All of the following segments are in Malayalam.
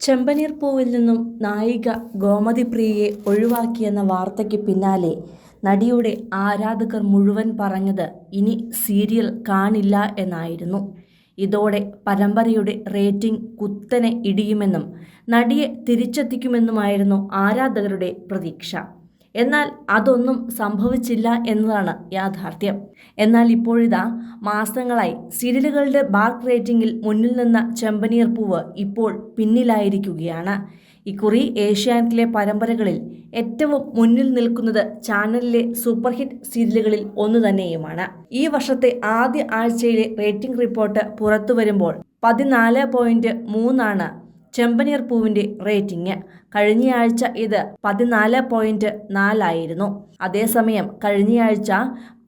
ചെമ്പനീർ പൂവിൽ നിന്നും നായിക ഗോമതി പ്രിയയെ ഒഴിവാക്കിയെന്ന വാർത്തയ്ക്ക് പിന്നാലെ നടിയുടെ ആരാധകർ മുഴുവൻ പറഞ്ഞത് ഇനി സീരിയൽ കാണില്ല എന്നായിരുന്നു. ഇതോടെ പരമ്പരയുടെ റേറ്റിംഗ് കുത്തനെ ഇടിയുമെന്നും നടിയെ തിരിച്ചെത്തിക്കുമെന്നുമായിരുന്നു ആരാധകരുടെ പ്രതീക്ഷ. എന്നാൽ അതൊന്നും സംഭവിച്ചില്ല എന്നതാണ് യാഥാർത്ഥ്യം. എന്നാൽ ഇപ്പോഴിതാ മാസങ്ങളായി സീരിയലുകളുടെ ബാർക്ക് റേറ്റിംഗിൽ മുന്നിൽ നിന്ന ചെമ്പനീർ പൂവ് ഇപ്പോൾ പിന്നിലായിരിക്കുകയാണ്. ഇക്കുറി ഏഷ്യാനെറ്റിലെ പരമ്പരകളിൽ ഏറ്റവും മുന്നിൽ നിൽക്കുന്നത് ചാനലിലെ സൂപ്പർ ഹിറ്റ് സീരിയലുകളിൽ ഒന്ന് തന്നെയുമാണ്. ഈ വർഷത്തെ ആദ്യ ആഴ്ചയിലെ റേറ്റിംഗ് റിപ്പോർട്ട് പുറത്തു വരുമ്പോൾ പതിനാല് പോയിന്റ് മൂന്നാണ് ചെമ്പനീർ പൂവിന്റെ റേറ്റിംഗ് കഴിഞ്ഞയാഴ്ച ഇത് പതിനാല് പോയിന്റ് നാലായിരുന്നു അതേസമയം കഴിഞ്ഞയാഴ്ച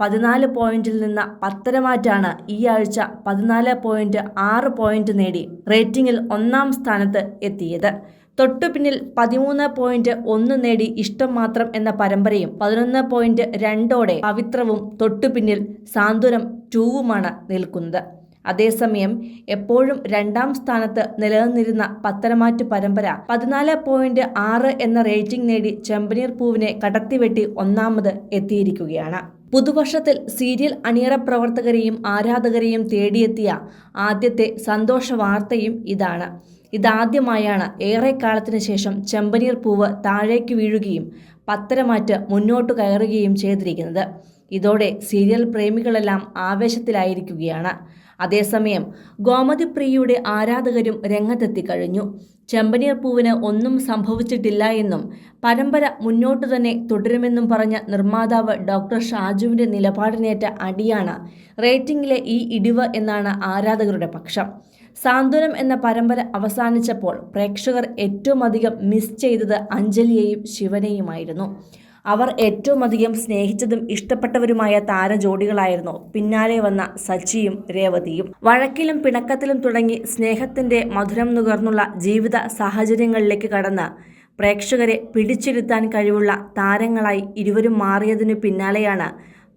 പതിനാല് പോയിന്റിൽ നിന്ന് പത്തര മാറ്റാണ് ഈ ആഴ്ച പതിനാല് പോയിന്റ് ആറ് പോയിന്റ് നേടി റേറ്റിംഗിൽ ഒന്നാം സ്ഥാനത്ത് എത്തിയത്. തൊട്ടു പിന്നിൽ പതിമൂന്ന് പോയിന്റ് ഒന്ന് നേടി ഇഷ്ടം മാത്രം എന്ന പരമ്പരയും പതിനൊന്ന് പോയിന്റ് രണ്ടോടെ പവിത്രവും തൊട്ടു പിന്നിൽ സാന്ത്വനം ടൂവുമാണ് നിൽക്കുന്നത്. അതേസമയം എപ്പോഴും രണ്ടാം സ്ഥാനത്ത് നിലനിന്നിരുന്ന പത്തരമാറ്റ് പരമ്പര പതിനാല് പോയിന്റ് ആറ് എന്ന റേറ്റിംഗ് നേടി ചെമ്പനീർ പൂവിനെ കടത്തിവെട്ടി ഒന്നാമത് എത്തിയിരിക്കുകയാണ്. പുതുവർഷത്തിൽ സീരിയൽ അണിയറ പ്രവർത്തകരെയും ആരാധകരെയും തേടിയെത്തിയ ആദ്യത്തെ സന്തോഷ വാർത്തയും ഇതാണ്. ഇതാദ്യമായാണ് ഏറെക്കാലത്തിന് ശേഷം ചെമ്പനീർ പൂവ് താഴേക്ക് വീഴുകയും പത്തരമാറ്റ് മുന്നോട്ട് കയറുകയും ചെയ്തിരിക്കുന്നത്. ഇതോടെ സീരിയൽ പ്രേമികളെല്ലാം ആവേശത്തിലായിരിക്കുകയാണ്. അതേസമയം ഗോമതി പ്രിയയുടെ ആരാധകരും രംഗത്തെത്തി കഴിഞ്ഞു. ചെമ്പനീർ പൂവിന് ഒന്നും സംഭവിച്ചിട്ടില്ല എന്നും പരമ്പര മുന്നോട്ട് തന്നെ തുടരുമെന്നും പറഞ്ഞ നിർമ്മാതാവ് ഡോക്ടർ ഷാജുവിന്റെ നിലപാടിനേറ്റ അടിയാണ് റേറ്റിംഗിലെ ഈ ഇടിവ് എന്നാണ് ആരാധകരുടെ പക്ഷം. സാന്ത്വനം എന്ന പരമ്പര അവസാനിച്ചപ്പോൾ പ്രേക്ഷകർ ഏറ്റവും അധികം മിസ് ചെയ്തത് അഞ്ജലിയെയും ശിവനെയുമായിരുന്നു. അവർ ഏറ്റവും അധികം സ്നേഹിച്ചതും ഇഷ്ടപ്പെട്ടവരുമായ താരജോഡികളായിരുന്നു. പിന്നാലെ വന്ന സച്ചിയും രേവതിയും. വഴക്കിലും പിണക്കത്തിലും തുടങ്ങി സ്നേഹത്തിന്റെ മധുരം നുകർന്നുള്ള ജീവിത സാഹചര്യങ്ങളിലേക്ക് കടന്ന് പ്രേക്ഷകരെ പിടിച്ചിരുത്താൻ കഴിവുള്ള താരങ്ങളായി ഇരുവരും മാറിയതിനു പിന്നാലെയാണ്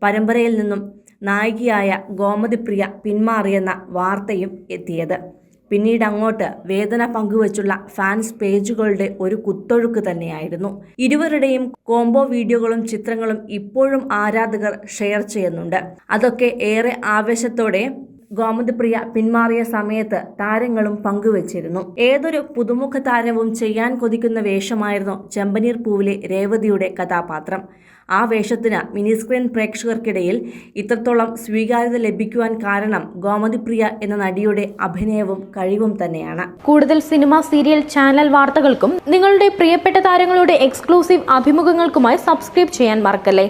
പരമ്പരയിൽ നിന്നും നായികയായ ഗോമതിപ്രിയ പിന്മാറിയെന്ന വാർത്തയും എത്തിയത്. പിന്നീട് അങ്ങോട്ട് വേദന പങ്കുവച്ചുള്ള ഫാൻസ് പേജുകളുടെ ഒരു കുത്തൊഴുക്ക് തന്നെയായിരുന്നു. ഇരുവരുടെയും കോംബോ വീഡിയോകളും ചിത്രങ്ങളും ഇപ്പോഴും ആരാധകർ ഷെയർ ചെയ്യുന്നുണ്ട്. അതൊക്കെ ഏറെ ആവേശത്തോടെ ഗോമതിപ്രിയ പിന്മാറിയ സമയത്ത് താരങ്ങളും പങ്കുവച്ചിരുന്നു. ഏതൊരു പുതുമുഖ താരവും ചെയ്യാൻ കൊതിക്കുന്ന വേഷമായിരുന്നു ചെമ്പനീർ പൂവിലെ രേവതിയുടെ കഥാപാത്രം. ആ വേഷത്തിന് മിനിസ്ക്രീൻ പ്രേക്ഷകർക്കിടയിൽ ഇത്രത്തോളം സ്വീകാര്യത ലഭിക്കുവാൻ കാരണം ഗോമതിപ്രിയ എന്ന നടിയുടെ അഭിനയവും കഴിവും തന്നെയാണ്. കൂടുതൽ സിനിമ സീരിയൽ ചാനൽ വാർത്തകൾക്കും നിങ്ങളുടെ പ്രിയപ്പെട്ട താരങ്ങളുടെ എക്സ്ക്ലൂസീവ് അഭിമുഖങ്ങൾക്കുമായി സബ്സ്ക്രൈബ് ചെയ്യാൻ മറക്കല്ലേ?